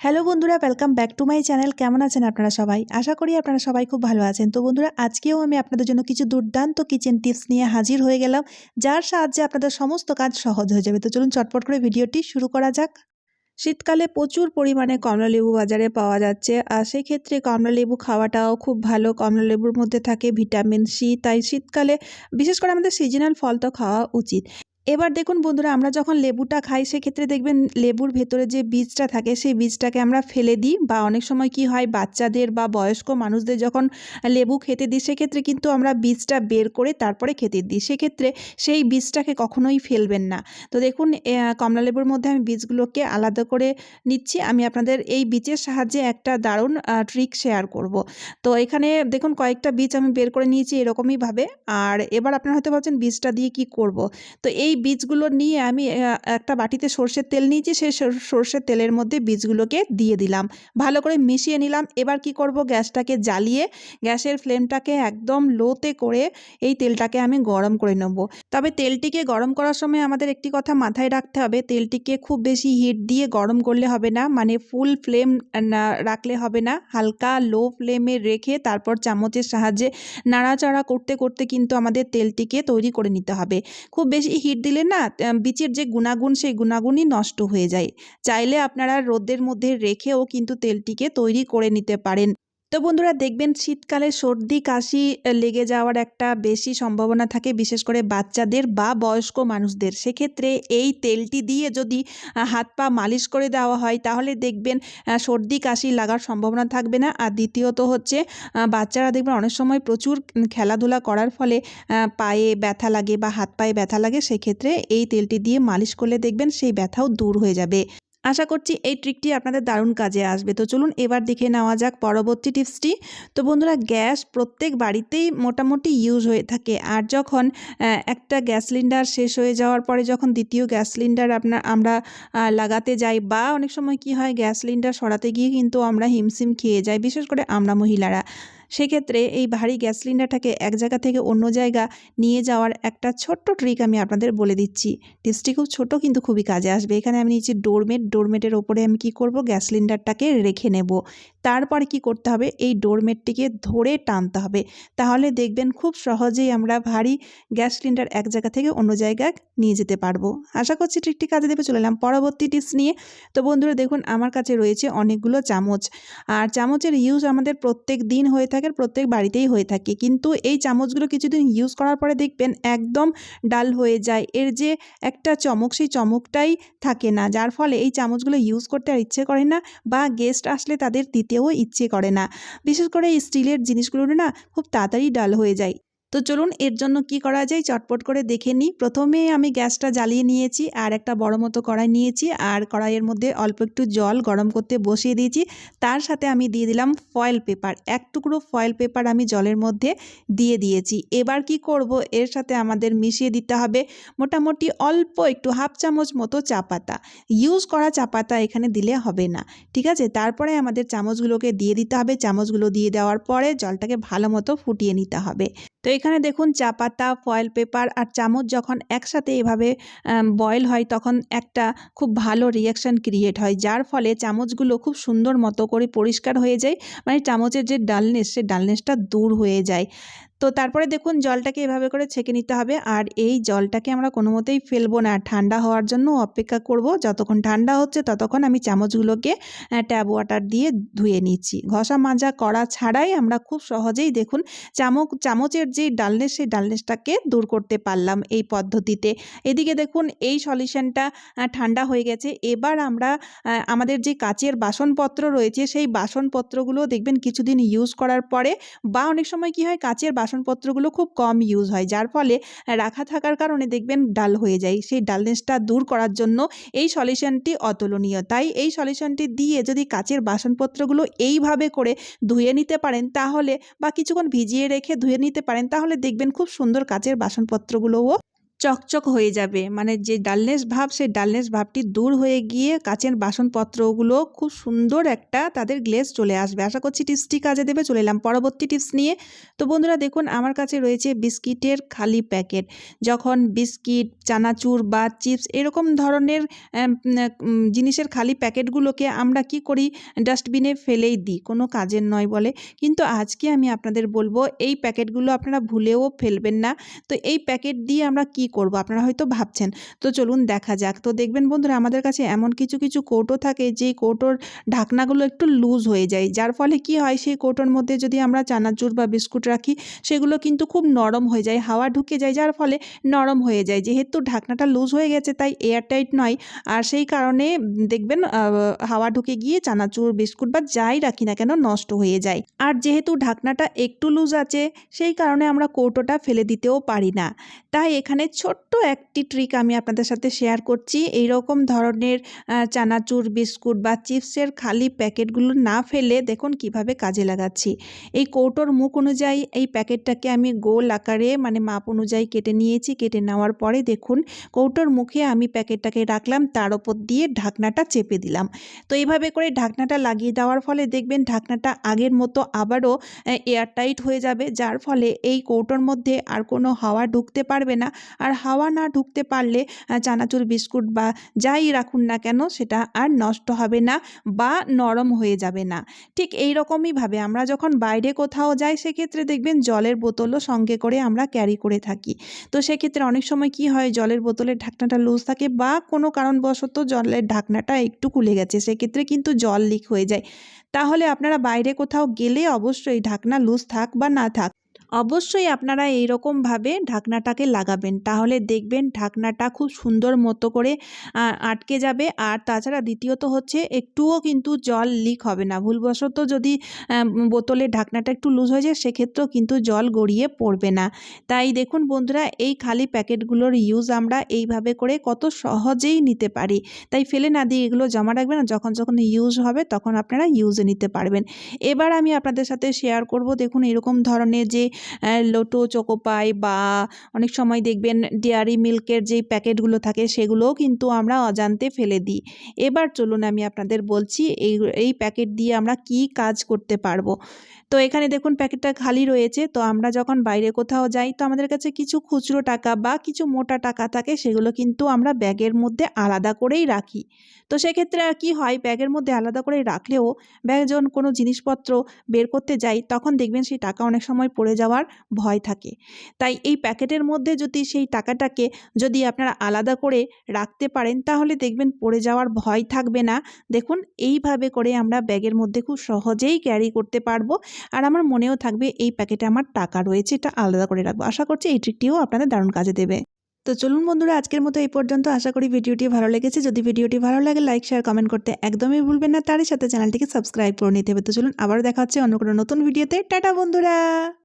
Hello বন্ধুরা welcome back to my channel কেমন আছেন আপনারা সবাই? আশা করি আপনারা সবাই খুব ভালো আছেন। তো বন্ধুরা, আজকেও আমি আপনাদের জন্য কিছু দুর্দান্ত কিচেন টিপস নিয়ে হাজির হয়ে গেলাম, যার সাহায্যে আপনাদের সমস্ত কাজ সহজ হয়ে যাবে। তো চলুন চটপট করে ভিডিওটি শুরু করা যাক। শীতকালে প্রচুর পরিমাণে কমলালেবু বাজারে পাওয়া যাচ্ছে, আর সেক্ষেত্রে কমলালেবু খাওয়াটাও খুব ভালো। কমলালেবুর মধ্যে থাকে ভিটামিন সি, তাই শীতকালে বিশেষ করে আমাদের সিজনাল ফল তো খাওয়া উচিত। এবার দেখুন বন্ধুরা, আমরা যখন লেবুটা খাই, সেক্ষেত্রে দেখবেন লেবুর ভেতরে যে বীজটা থাকে, সেই বীজটাকে আমরা ফেলে দিই। বা অনেক সময় কি হয়, বাচ্চাদের বা বয়স্ক মানুষদের যখন লেবু খেতে দিই, সেক্ষেত্রে কিন্তু আমরা বীজটা বের করে তারপরে খেতে দিই। সেক্ষেত্রে সেই বীজটাকে কখনোই ফেলবেন না। তো দেখুন কমলা লেবুর মধ্যে আমি বীজগুলোকে আলাদা করে নিচ্ছি। আমি আপনাদের এই বীজের সাহায্যে একটা দারুণ ট্রিক শেয়ার করব। তো এখানে দেখুন, কয়েকটা বীজ আমি বের করে নিয়েছি এরকমইভাবে আর এবার আপনারা হয়তো ভাবছেন, বীজটা দিয়ে কি করব? তো এই বীজগুলো নিয়ে আমি একটা বাটিতে সর্ষের তেল নিয়েছি সেই সর্ষের তেলের মধ্যে বীজগুলোকে দিয়ে দিলাম। ভালো করে মিশিয়ে নিলাম। এবার কি করব? গ্যাসটাকে জ্বালিয়ে, গ্যাসের ফ্লেমটাকে একদম লোতে করে এই তেলটাকে আমি গরম করে নেব। তবে তেলটিকে গরম করার সময় আমাদের একটি কথা মাথায় রাখতে হবে, তেলটিকে খুব বেশি হিট দিয়ে গরম করলে হবে না মানে ফুল ফ্লেম রাখলে হবে না। হালকা লো ফ্লেমে রেখে তারপর চামচের সাহায্যে নাড়াচাড়া করতে করতে কিন্তু আমাদের তেলটিকে তৈরি করে নিতে হবে। খুব বেশি হিট দিলে না বীচের যে গুণাগুণ সেই গুণাগুণই নষ্ট হয়ে যায়। চাইলে আপনারা রোদের মধ্যে রেখেও কিন্তু তেলটিকে তৈরি করে নিতে পারেন। তো বন্ধুরা দেখবেন শীতকালে সর্দি, কাশি লেগে যাওয়ার একটা বেশি সম্ভাবনা থাকে, বিশেষ করে বাচ্চাদের বা বয়স্ক মানুষদের। সেক্ষেত্রে এই তেলটি দিয়ে যদি হাত পা মালিশ করে দেওয়া হয়, তাহলে দেখবেন সর্দি, কাশি লাগার সম্ভাবনা থাকবে না। আর দ্বিতীয়ত হচ্ছে বাচ্চারা দেখবেন অনেক সময় প্রচুর খেলাধুলা করার ফলে পায়ে ব্যথা লাগে বা হাত পায়ে ব্যথা লাগে, সেক্ষেত্রে এই তেলটি দিয়ে মালিশ করলে দেখবেন সেই ব্যথাও দূর হয়ে যাবে। আশা করছি এই ট্রিকটি আপনাদের দারুণ কাজে আসবে। তো চলুন এবার দেখে নেওয়া যাক পরবর্তী টিপসটি তো বন্ধুরা, গ্যাস প্রত্যেক বাড়িতেই মোটামুটি ইউজ হয়ে থাকে। আর যখন একটা গ্যাস সিলিন্ডার শেষ হয়ে যাওয়ার পরে যখন দ্বিতীয় গ্যাস সিলিন্ডার আপনার, আমরা লাগাতে যাই বা অনেক সময় কি হয়, গ্যাস সিলিন্ডার সরাতে গিয়ে কিন্তু আমরা হিমসিম খেয়ে যাই, বিশেষ করে আমরা মহিলারা। সেক্ষেত্রে এই ভারী গ্যাস সিলিন্ডারটাকে এক জায়গা থেকে অন্য জায়গা নিয়ে যাওয়ার একটা ছোট্ট ট্রিক আমি আপনাদের বলে দিচ্ছি। টিপসটি খুব ছোট, কিন্তু খুবই কাজে আসবে। এখানে আমি নিচ্ছি ডোরমেট ডোরমেটের ওপরে আমি কি করব? গ্যাস সিলিন্ডারটাকে রেখে নেব। তারপর কি করতে হবে? এই ডোরমেটটিকে ধরে টানতে হবে। তাহলে দেখবেন খুব সহজেই আমরা ভারী গ্যাস সিলিন্ডার এক জায়গা থেকে অন্য জায়গায় নিয়ে যেতে পারব। আশা করছি ট্রিকটি কাজে দেবে, চলে এলাম পরবর্তী টিপস নিয়ে। তো বন্ধুরা, দেখুন, আমার কাছে রয়েছে অনেকগুলো চামচ। আর চামচের ইউজ আমাদের প্রত্যেক দিন হয়ে থাকে, প্রত্যেক বাড়িতেই হয়ে থাকে। কিন্তু এই চামচগুলো কিছুদিন ইউজ করার পরে দেখবেন একদম ডাল হয়ে যায়। এর যে একটা চমক, সেই চমকটাই থাকে না। যার ফলে এই চামচগুলো ইউজ করতে আর ইচ্ছে করে না বা গেস্ট আসলে তাদের দিতেও ইচ্ছে করে না। বিশেষ করে এই স্টিলের জিনিসগুলো না খুব তাড়াতাড়ি ডাল হয়ে যায়। তো চলুন এর জন্য কি করা যায় চটপট করে দেখে নিই। প্রথমে আমি গ্যাসটা জ্বালিয়ে নিয়েছি আর একটা বড় মতো কড়াই নিয়েছি আর কড়াইয়ের মধ্যে অল্প একটু জল গরম করতে বসিয়ে দিয়েছি। তার সাথে আমি দিয়ে দিলাম ফয়েল পেপার এক টুকরো ফয়েল পেপার আমি জলের মধ্যে দিয়ে দিয়েছি। এবার কি করব? এর সাথে আমাদের মিশিয়ে দিতে হবে মোটামুটি অল্প একটু হাফ চামচ মতো চা পাতা। ইউজ করা চা পাতা এখানে দিলে হবে না। ঠিক আছে? তারপরে আমাদের চামচগুলোকে দিয়ে দিতে হবে। চামচগুলো দিয়ে দেওয়ার পরে জলটাকে ভালো মতো ফুটিয়ে নিতে হবে। তো এখানে দেখুন চা পাতা ফয়েল পেপার আর চামচ যখন একসাথে এভাবে বয়েল হয় তখন একটা খুব ভালো রিয়াকশান ক্রিয়েট হয়। যার ফলে চামচগুলো খুব সুন্দর মতো করে পরিষ্কার হয়ে যায়। মানে চামচের যে ডালনেস সে ডালনেসটা দূর হয়ে যায়। তো তারপরে দেখুন জলটাকে এভাবে করে ছেঁকে নিতে হবে। আর এই জলটাকে আমরা কোনো মতেই ফেলব না। ঠান্ডা হওয়ার জন্য অপেক্ষা করব। যতক্ষণ ঠান্ডা হচ্ছে ততক্ষণ আমি চামচগুলোকে ট্যাব ওয়াটার দিয়ে ধুয়ে নিচ্ছি। ঘষা মাজা করা ছাড়াই আমরা খুব সহজেই দেখুন চামচ চামচের যে ডালনেস, সেই ডালনেসটাকে দূর করতে পারলাম এই পদ্ধতিতে। এদিকে দেখুন এই সলিউশনটা ঠান্ডা হয়ে গেছে। এবার আমরা আমাদের যে কাচের বাসনপত্র রয়েছে, সেই বাসনপত্রগুলো দেখবেন কিছুদিন ইউজ করার পরে বা অনেক সময় কি হয়, কাচের বাসনপত্রগুলো খুব কম ইউজ হয়। যার ফলে রাখা থাকার কারণে দেখবেন ডাল হয়ে যায়। সেই ডালনেসটা দূর করার জন্য এই সলিউশনটি অতুলনীয়। তাই এই সলিউশনটি দিয়ে যদি কাচের বাসনপত্রগুলো এইভাবে করে ধুয়ে নিতে পারেন তাহলে বা কিছুক্ষণ ভিজিয়ে রেখে ধুয়ে নিতে পারেন তাহলে দেখবেন খুব সুন্দর কাচের বাসনপত্রগুলোও চকচক হয়ে যাবে। মানে যে ডালনেস ভাব, সেই ডালনেস ভাবটি দূর হয়ে গিয়ে কাচের বাসনপত্রগুলো খুব সুন্দর একটা তাদের গ্লেজ চলে আসবে। আশা করছি টিপসটি কাজে দেবে, চলে এলাম পরবর্তী টিপস নিয়ে। তো বন্ধুরা দেখুন, আমার কাছে রয়েছে বিস্কিটের খালি প্যাকেট। যখন বিস্কিট, চানাচুর বা চিপস এরকম ধরনের জিনিসের খালি প্যাকেটগুলোকে আমরা কি করি? ডাস্টবিনে ফেলেই দিই, কোনো কাজের নয় বলে। কিন্তু আজকে আমি আপনাদের বলব, এই প্যাকেটগুলো আপনারা ভুলেও ফেলবেন না। তো এই প্যাকেট দিয়ে আমরা কি করব? আপনারা হয়তো ভাবছেন, তো চলুন দেখা যাক। তো দেখবেন বন্ধুরা, আমাদের কাছে এমন কিছু কিছু কৌটো থাকে, যেই কৌটোর ঢাকনাগুলো একটু লুজ হয়ে যায়। যার ফলে কি হয়, সেই কৌটোর মধ্যে যদি আমরা চানাচুর বা বিস্কুট রাখি, সেগুলো কিন্তু খুব নরম হয়ে যায়, হাওয়া ঢুকে যায়, যার ফলে নরম হয়ে যায়। যেহেতু ঢাকনাটা লুজ হয়ে গেছে, তাই এয়ারটাইট নয়। আর সেই কারণে দেখবেন হাওয়া ঢুকে গিয়ে চানাচুর, বিস্কুট বা যাই রাখি না কেন, নষ্ট হয়ে যায়। আর যেহেতু ঢাকনাটা একটু লুজ আছে, সেই কারণে আমরা কৌটোটা ফেলে দিতেও পারি না। তাই এখানে ছোট্ট একটি ট্রিক আমি আপনাদের সাথে শেয়ার করছি। এই রকম ধরনের চানাচুর, বিস্কুট বা চিপসের খালি প্যাকেটগুলো না ফেলে দেখুন কীভাবে কাজে লাগাচ্ছি। এই কৌটোর মুখ অনুযায়ী এই প্যাকেটটাকে আমি গোল আকারে মানে মাপ অনুযায়ী কেটে নিয়েছি। কেটে নেওয়ার পরে দেখুন, কৌটোর মুখে আমি প্যাকেটটাকে রাখলাম, তার ওপর দিয়ে ঢাকনাটা চেপে দিলাম। তো এইভাবে করে ঢাকনাটা লাগিয়ে দেওয়ার ফলে দেখবেন ঢাকনাটা আগের মতো আবারও এয়ারটাইট হয়ে যাবে। যার ফলে এই কৌটোর মধ্যে আর কোনো হাওয়া ঢুকতে পারবে না। আর হাওয়া না ঢুকতে পারলে চানাচুর, বিস্কুট বা যাই রাখুন না কেন সেটা আর নষ্ট হবে না বা নরম হয়ে যাবে না। ঠিক এই রকমইভাবে আমরা যখন বাইরে কোথাও যাই সেক্ষেত্রে দেখবেন জলের বোতলও সঙ্গে করে আমরা ক্যারি করে থাকি। তো সেক্ষেত্রে অনেক সময় কি হয়, জলের বোতলের ঢাকনাটা লুজ থাকে বা কোনো কারণবশত জলের ঢাকনাটা একটু খুলে গেছে, সেক্ষেত্রে কিন্তু জল লিক হয়ে যায়। তাহলে আপনারা বাইরে কোথাও গেলে অবশ্যই ঢাকনা লুজ থাক বা না থাক অবশ্যই আপনারা এই রকমভাবে ঢাকনাটাকে লাগাবেন। তাহলে দেখবেন ঢাকনাটা খুব সুন্দর মতো করে আটকে যাবে। আর তাছাড়া দ্বিতীয়ত হচ্ছে একটুও কিন্তু জল লিক হবে না। ভুলবশত যদি বোতলে ঢাকনাটা একটু লুজ হয়ে যায়, সেক্ষেত্রেও কিন্তু জল গড়িয়ে পড়বে না। তাই দেখুন বন্ধুরা, এই খালি প্যাকেটগুলোর ইউজ আমরা এইভাবে করে কত সহজেই নিতে পারি। তাই ফেলে না দিয়ে এগুলো জমা রাখবেন যখন যখন ইউজ হবে তখন আপনারা ইউজে নিতে পারবেন। এবার আমি আপনাদের সাথে শেয়ার করব। দেখুন এরকম ধরনের যে লোটো, চোকোপাই বা অনেক সময় দেখবেন ডেয়ারি মিল্কের যেই প্যাকেটগুলো থাকে সেগুলোও কিন্তু আমরা অজান্তে ফেলে দিই। এবার চলুন আমি আপনাদের বলছি এই এই প্যাকেট দিয়ে আমরা কি কাজ করতে পারব। তো এখানে দেখুন প্যাকেটটা খালি রয়েছে, তো আমরা যখন বাইরে কোথাও যাই তো আমাদের কাছে কিছু খুচরো টাকা বা কিছু মোটা টাকা থাকে সেগুলো কিন্তু আমরা ব্যাগের মধ্যে আলাদা করেই রাখি। তো সেক্ষেত্রে আর কি হয়, ব্যাগের মধ্যে আলাদা করে রাখলেও ব্যাগ যখন কোনো জিনিসপত্র বের করতে যাই তখন দেখবেন সেই টাকা অনেক সময় পড়ে যাওয়ার ভয় থাকে। তাই এই প্যাকেটের মধ্যে যদি সেই টাকাটাকে যদি আপনারা আলাদা করে রাখতে পারেন, তাহলে দেখবেন পড়ে যাওয়ার ভয় থাকবে না। দেখুন, এইভাবে করে আমরা ব্যাগের মধ্যে খুব সহজেই ক্যারি করতে পারব। আর আমার মনেও থাকবে এই প্যাকেটে আমার টাকা রয়েছে, এটা আলাদা করে রাখব। আশা করছি এই ট্রিকটিও আপনাদের দারুণ কাজে দেবে। তো চলুন বন্ধুরা, আজকের মতো এই পর্যন্ত। আশা করি ভিডিওটি ভালো লেগেছে। যদি ভিডিওটি ভালো লাগে লাইক শেয়ার কমেন্ট করতে একদমই ভুলবেন না। তারই সাথে চ্যানেলটিকে সাবস্ক্রাইব করে নিতে হবে। তো চলুন আবার দেখা হচ্ছে অন্য কোনো নতুন ভিডিওতে। টাটা বন্ধুরা!